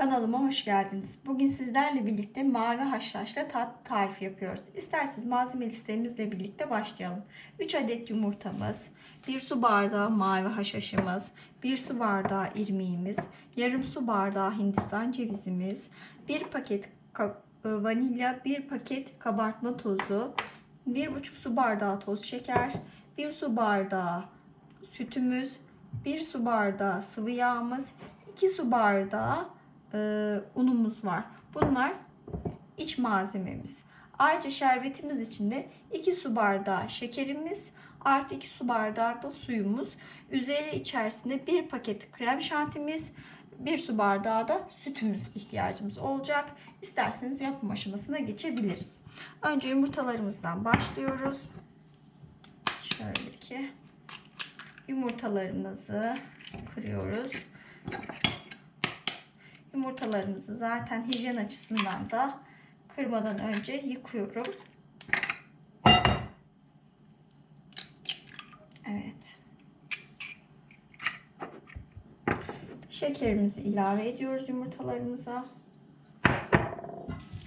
Kanalıma hoş geldiniz. Bugün sizlerle birlikte mavi haşhaşla tat tarifi yapıyoruz. İsterseniz malzeme listelerimizle birlikte başlayalım. 3 adet yumurtamız, 1 su bardağı mavi haşhaşımız, 1 su bardağı irmiğimiz, yarım su bardağı hindistan cevizimiz, 1 paket e, vanilya, 1 paket kabartma tozu, 1,5 su bardağı toz şeker, 1 su bardağı sütümüz, 1 su bardağı sıvı yağımız, 2 su bardağı e, unumuz var. Bunlar iç malzememiz. Ayrıca şerbetimiz için de 2 su bardağı şekerimiz artı 2 su bardağı da suyumuz. Üzeri içerisinde 1 paket krem şantimiz, 1 su bardağı da sütümüz ihtiyacımız olacak. İsterseniz yapım aşamasına geçebiliriz. Önce yumurtalarımızdan başlıyoruz. Şöyle ki yumurtalarımızı kırıyoruz. Yumurtalarımızı zaten hijyen açısından da kırmadan önce yıkıyorum. Evet. Şekerimizi ilave ediyoruz yumurtalarımıza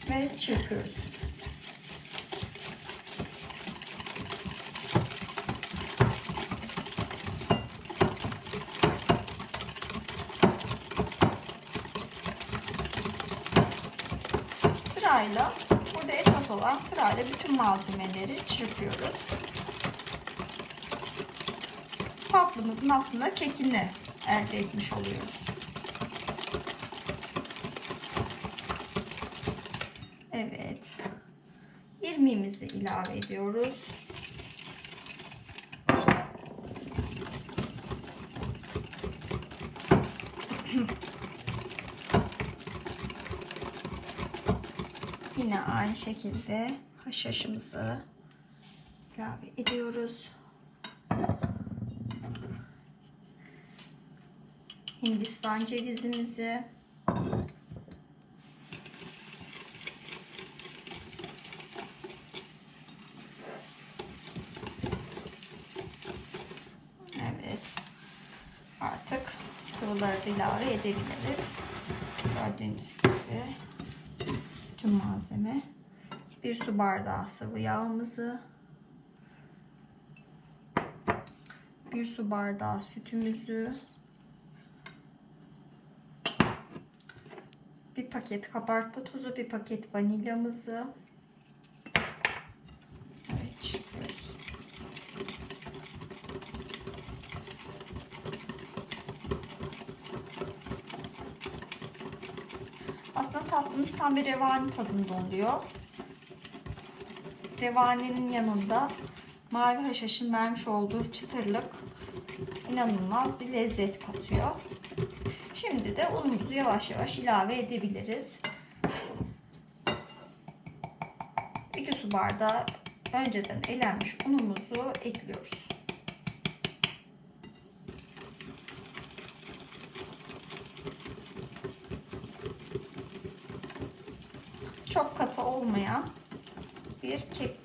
ve çırpıyoruz. Sırayla burada esas olan sırayla bütün malzemeleri çırpıyoruz. Tatlımızın aslında kekini elde etmiş oluyoruz. Evet. İrmiğimizi ilave ediyoruz. Yine aynı şekilde haşhaşımızı ilave ediyoruz. Hindistan cevizimizi Evet. Artık sıvıları da ilave edebiliriz. Gördüğünüz gibi malzeme. Bir su bardağı sıvı yağımızı. Bir su bardağı sütümüzü. Bir paket kabartma tozu, bir paket vanilyamızı. Evet, çırpıyoruz. Aslında tatlımız tam bir revani tadında oluyor. Revaninin yanında mavi haşhaşın vermiş olduğu çıtırlık inanılmaz bir lezzet katıyor. Şimdi de unumuzu yavaş yavaş ilave edebiliriz. 2 su bardağı önceden elenmiş unumuzu ekliyoruz. Çok katı olmayan bir kek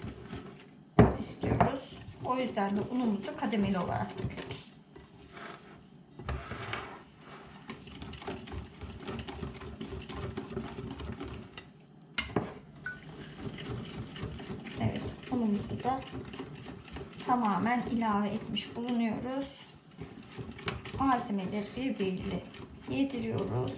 istiyoruz. O yüzden de unumuzu kademeli olarak döküyoruz. Evet, unumuzu da tamamen ilave etmiş bulunuyoruz. Malzemeleri birbiriyle yediriyoruz.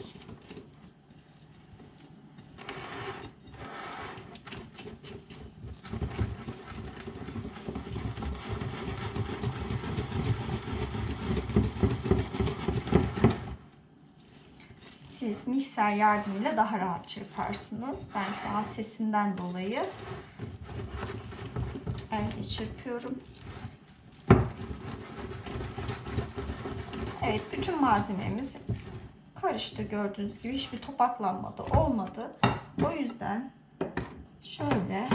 Siz mikser yardımıyla daha rahat çırparsınız. Ben şu an sesinden dolayı elle çırpıyorum. Evet bütün malzememiz karıştı gördüğünüz gibi hiçbir topaklanma da olmadı. O yüzden şöyle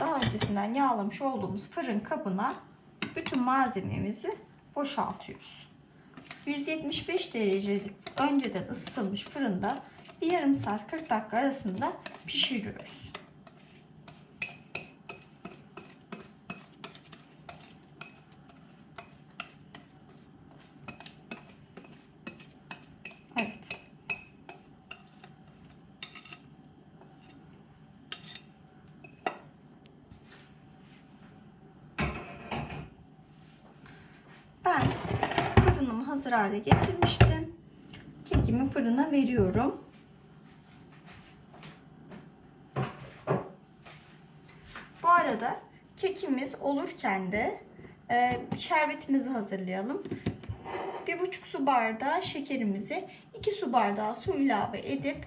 daha öncesinden yağlamış olduğumuz fırın kabına bütün malzememizi boşaltıyoruz. 175 derecelik önceden ısıtılmış fırında bir yarım saat 40 dakika arasında pişiriyoruz. Evet. Ben fırınımı hazır hale getirmiştim. Kekimi fırına veriyorum. Bu arada kekimiz olurken de e, şerbetimizi hazırlayalım. Bir buçuk su bardağı şekerimizi 2 su bardağı su ilave edip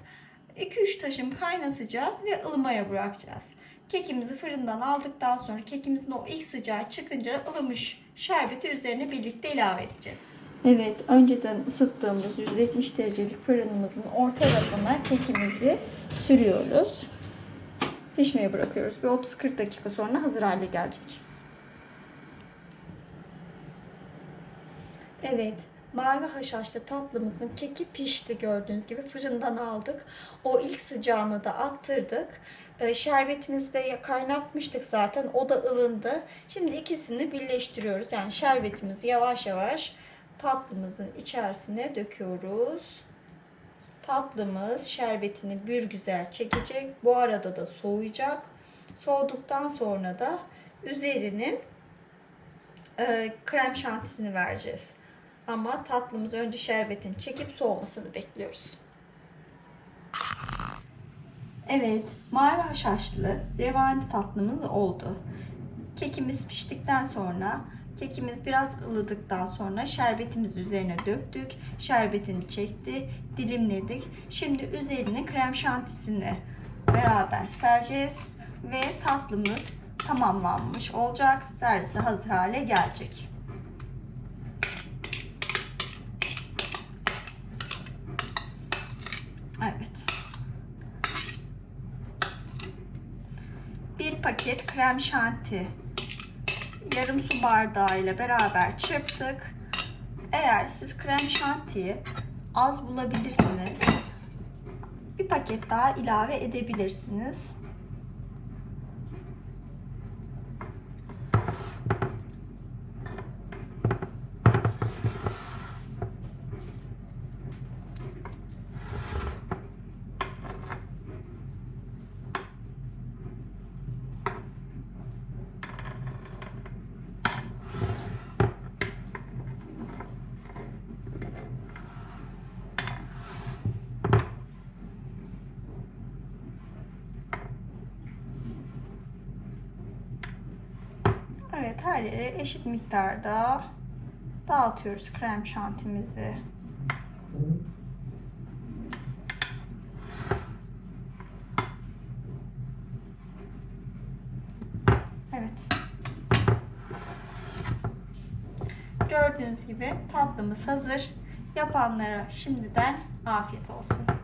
2-3 taşım kaynatacağız ve ılımaya bırakacağız. Kekimizi fırından aldıktan sonra kekimizin o ilk sıcağı çıkınca ılımış şerbeti üzerine birlikte ilave edeceğiz. Evet, önceden ısıttığımız 170 derecelik fırınımızın orta rafına kekimizi sürüyoruz. Pişmeye bırakıyoruz. Bir 30-40 dakika sonra hazır hale gelecek. Evet, mavi haşhaşlı tatlımızın keki pişti gördüğünüz gibi fırından aldık. O ilk sıcağını da attırdık. Ee, Şerbetimizi de kaynatmıştık zaten. O da ılındı. Şimdi ikisini birleştiriyoruz. Yani şerbetimizi yavaş yavaş tatlımızın içerisine döküyoruz. Tatlımız şerbetini bir güzel çekecek. Bu arada da soğuyacak. Soğuduktan sonra da üzerinin e, krem şantisini vereceğiz. Ama tatlımız önce şerbetin çekip soğumasını bekliyoruz. Evet, mavi haşhaşlı revani tatlımız oldu. Kekimiz piştikten sonra, kekimiz biraz ılıdıktan sonra şerbetimizi üzerine döktük. Şerbetini çekti, dilimledik. Şimdi üzerine krem şantisini beraber sereceğiz ve tatlımız tamamlanmış olacak. Servise hazır hale gelecek. Evet. Bir paket krem şanti yarım su bardağı ile beraber çırptık. Eğer siz krem şantiyi az bulabilirsiniz. Bir paket daha ilave edebilirsiniz. Evet her yere eşit miktarda dağıtıyoruz krem şantimizi. Evet. Gördüğünüz gibi tatlımız hazır. Yapanlara şimdiden afiyet olsun.